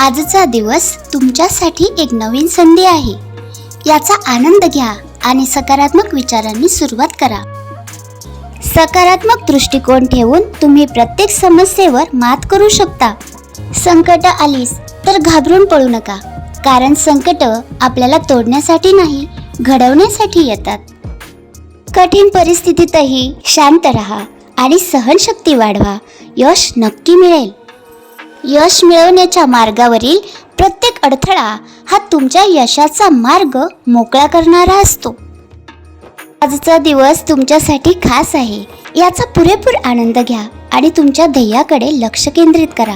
आजचा दिवस तुमच्यासाठी एक नवीन संधी आहे. याचा आनंद घ्या आणि सकारात्मक विचारांनी सुरुवात करा. सकारात्मक दृष्टिकोन ठेवून तुम्ही प्रत्येक समस्येवर मात करू शकता. संकट आलीस तर घाबरून पळू नका कारण संकट आपल्याला तोडण्यासाठी नाही घडवण्यासाठी येतात. कठीण परिस्थितीतही शांत राहा आणि सहनशक्ती वाढवा यश नक्की मिळेल. यश मिळवण्याच्या मार्गावरील प्रत्येक अडथळा हा तुमच्या यशाचा मार्ग मोकळा करणारा असतो. आजचा दिवस तुमच्यासाठी खास आहे याचा पुरेपूर आनंद घ्या आणि तुमच्या ध्येयाकडे लक्ष केंद्रित करा.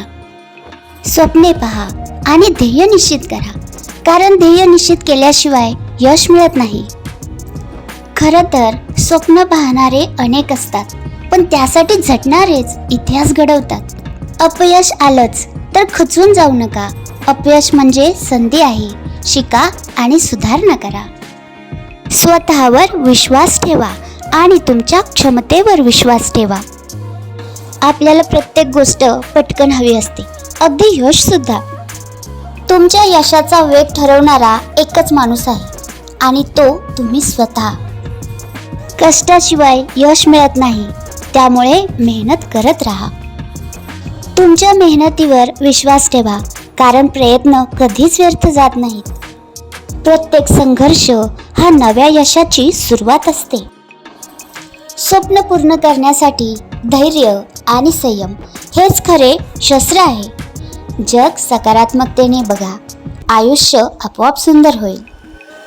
स्वप्ने पहा आणि ध्येय निश्चित करा कारण ध्येय निश्चित केल्याशिवाय यश मिळत नाही. खरं तर स्वप्न पाहणारे अनेक असतात पण त्यासाठी झटणारेच इतिहास घडवतात. अपयश आलंच तर खचून जाऊ नका. अपयश म्हणजे संधी आहे. शिका आणि सुधारणा करा. स्वतःवर विश्वास ठेवा आणि तुमच्या क्षमतेवर विश्वास ठेवा. आपल्याला प्रत्येक गोष्ट पटकन हवी असते. अगदी यश सुद्धा. तुमच्या यशाचा वेग ठरवणारा एकच माणूस आहे आणि तो तुम्ही स्वतः. कष्टाशिवाय यश मिळत नाही. त्यामुळे मेहनत करत राहा. तुमच्या मेहनतीवर विश्वास ठेवा कारण प्रयत्न कधीच व्यर्थ जात नाहीत. प्रत्येक संघर्ष हा नव्या यशाची सुरुवात असते. स्वप्न पूर्ण करण्यासाठी धैर्य आणि संयम हेच खरे शस्त्र आहे. जग सकारात्मकतेने बघा आयुष्य आपोआप सुंदर होईल.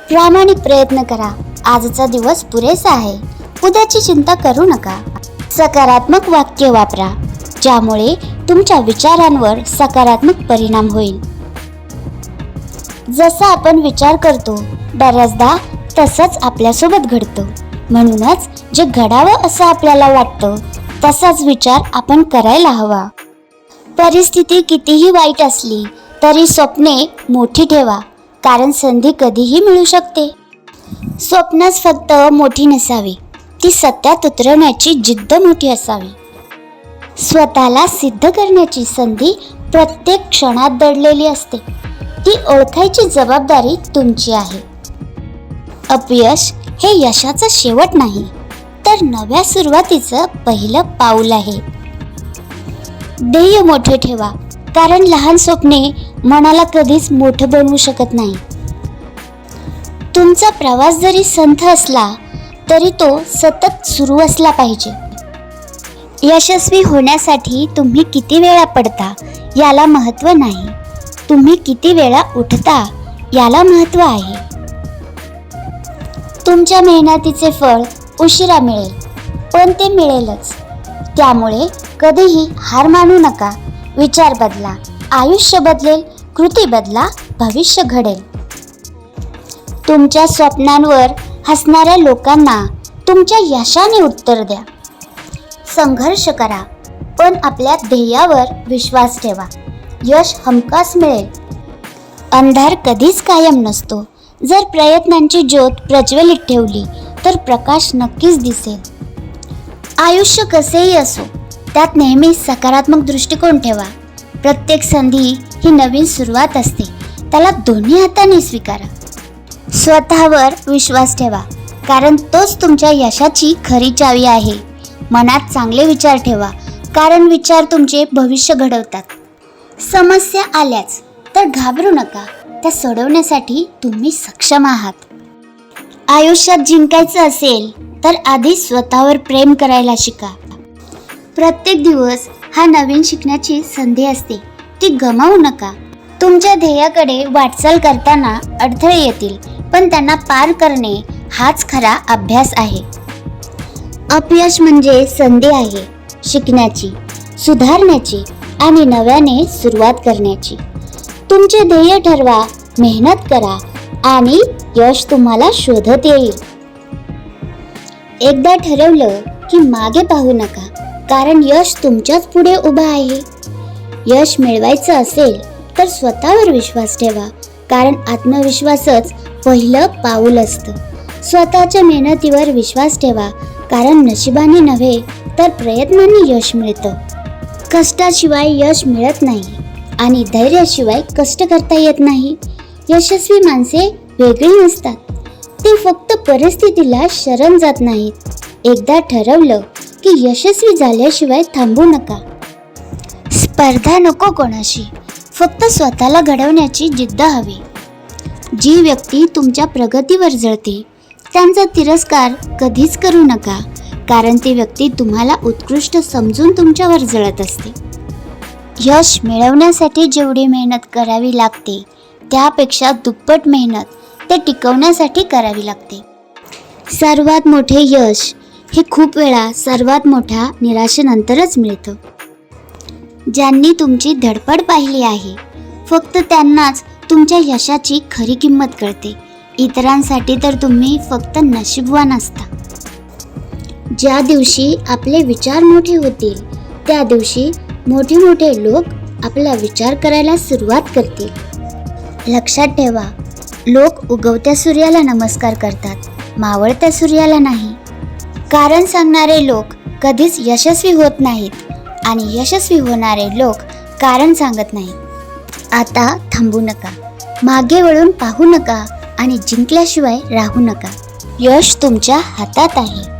प्रामाणिक प्रयत्न करा आजचा दिवस पुरेसा आहे. उद्याची चिंता करू नका. सकारात्मक वाक्य वापरा ज्यामुळे तुमच्या विचारांवर सकारात्मक परिणाम होईल. जसा आपण विचार करतो बऱ्याचदा तसंच आपल्यासोबत घडतं. म्हणूनच जे घडावं असं आपल्याला वाटतं तसाच विचार आपण करायला हवा. परिस्थिती कितीही वाईट असली तरी स्वप्ने मोठी ठेवा कारण संधी कधीही मिळू शकते. स्वप्नच फक्त मोठी नसावी ती सत्यात उतरवण्याची जिद्द मोठी असावी. स्वतःला सिद्ध करण्याची संधी प्रत्येक क्षणात दडलेली असते. ती ओळखायची जबाबदारी तुमची आहे. अपयश हे यशाचा शेवट नाही तर नव्या सुरुवातीचं पहिलं पाऊल आहे. ध्येय मोठे ठेवा कारण लहान स्वप्ने मनाला कधीच मोठं बनवू शकत नाही. तुमचा प्रवास जरी संथ असला तरी तो सतत सुरू असला पाहिजे. यशस्वी होण्यासाठी तुम्ही किती वेळा पडता याला महत्त्व नाही. तुम्ही किती वेळा उठता याला महत्त्व आहे. तुमच्या मेहनतीचे फळ उशिरा मिळेल पण ते मिळेलच. त्यामुळे कधीही हार मानू नका. विचार बदला. आयुष्य बदलेल कृती बदला भविष्य घडेल. तुमच्या स्वप्नांवर हसणाऱ्या लोकांना तुमच्या यशाने उत्तर द्या. संघर्ष करा पण आपल्या ध्येयावर विश्वास ठेवा. यश हमखास मिळेल. अंधार कधीच कायम नसतो. जर प्रयत्नांची ज्योत प्रज्वलित ठेवली तर प्रकाश नक्कीच दिसेल. आयुष्य कसेही असो त्यात नेहमी सकारात्मक दृष्टिकोन ठेवा. प्रत्येक संधी ही नवीन सुरुवात असते. त्याला दोन्ही हाताने स्वीकारा. स्वतःवर विश्वास ठेवा कारण तोच तुमच्या यशाची खरी चावी आहे. मनात चांगले विचार ठेवा. कारण विचार तुमचे भविष्य घडवतात. समस्या आल्याच तर घाबरू नका. त्या सोडवण्यासाठी तुम्ही सक्षम आहात. आयुष्यात जिंकायचं असेल तर आधी स्वतःवर प्रेम करायला शिका. प्रत्येक दिवस हा नवीन शिकण्याची संधी असते. ती गमावू नका. तुमच्या ध्येयाकडे वाटचाल करताना अडथळे येतील पण त्यांना पार करणे हाच खरा अभ्यास आहे. अपयश म्हणजे संधी आहे. शिकण्याची सुधारण्याची आणि नव्याने सुरुवात करण्याची. तुमचे ध्येय ठरवा मेहनत करा आणि यश तुम्हाला शोधत येईल. एकदा ठरवलं की मागे पाहू नका कारण यश तुमच्याच पुढे उभं आहे. यश मिळवायचं असेल तर स्वतःवर विश्वास ठेवा कारण आत्मविश्वासच पहिलं पाऊल असतं. स्वतःच्या मेहनतीवर विश्वास ठेवा कारण नशिबाने नव्हे तर प्रयत्नांनी यश मिळतं. कष्टाशिवाय यश मिळत नाही आणि धैर्याशिवाय कष्ट करता येत नाही. यशस्वी माणसे वेगळी नसतात ते फक्त परिस्थितीला शरण जात नाहीत. एकदा ठरवलं की यशस्वी झाल्याशिवाय थांबू नका. स्पर्धा नको कोणाशी. फक्त स्वतःला घडवण्याची जिद्द हवी. जी व्यक्ती तुमच्या प्रगतीवर जळते त्यांचा तिरस्कार कधीच करू नका कारण ती व्यक्ती तुम्हाला उत्कृष्ट समजून तुमच्यावर जळत असते. यश मिळवण्यासाठी जेवढी मेहनत करावी लागते त्यापेक्षा दुप्पट मेहनत ते टिकवण्यासाठी करावी लागते. सर्वात मोठे यश हे खूप वेळा सर्वात मोठ्या निराशेनंतरच मिळतं. ज्यांनी तुमची धडपड पाहिली आहे फक्त त्यांनाच तुमच्या यशाची खरी किंमत कळते. इतरांसाठी तर तुम्ही फक्त नशीबवान असता. ज्या दिवशी आपले विचार मोठे होतील त्या दिवशी मोठे मोठे लोक आपला विचार करायला सुरुवात करतील. लक्षात ठेवा लोक उगवत्या सूर्याला नमस्कार करतात मावळत्या सूर्याला नाही. कारण सांगणारे लोक कधीच यशस्वी होत नाहीत आणि यशस्वी होणारे लोक कारण सांगत नाहीत. आता थांबू नका. मागे वळून पाहू नका आणि जिंकल्याशिवाय राहू नका. यश तुमच्या हातात आहे.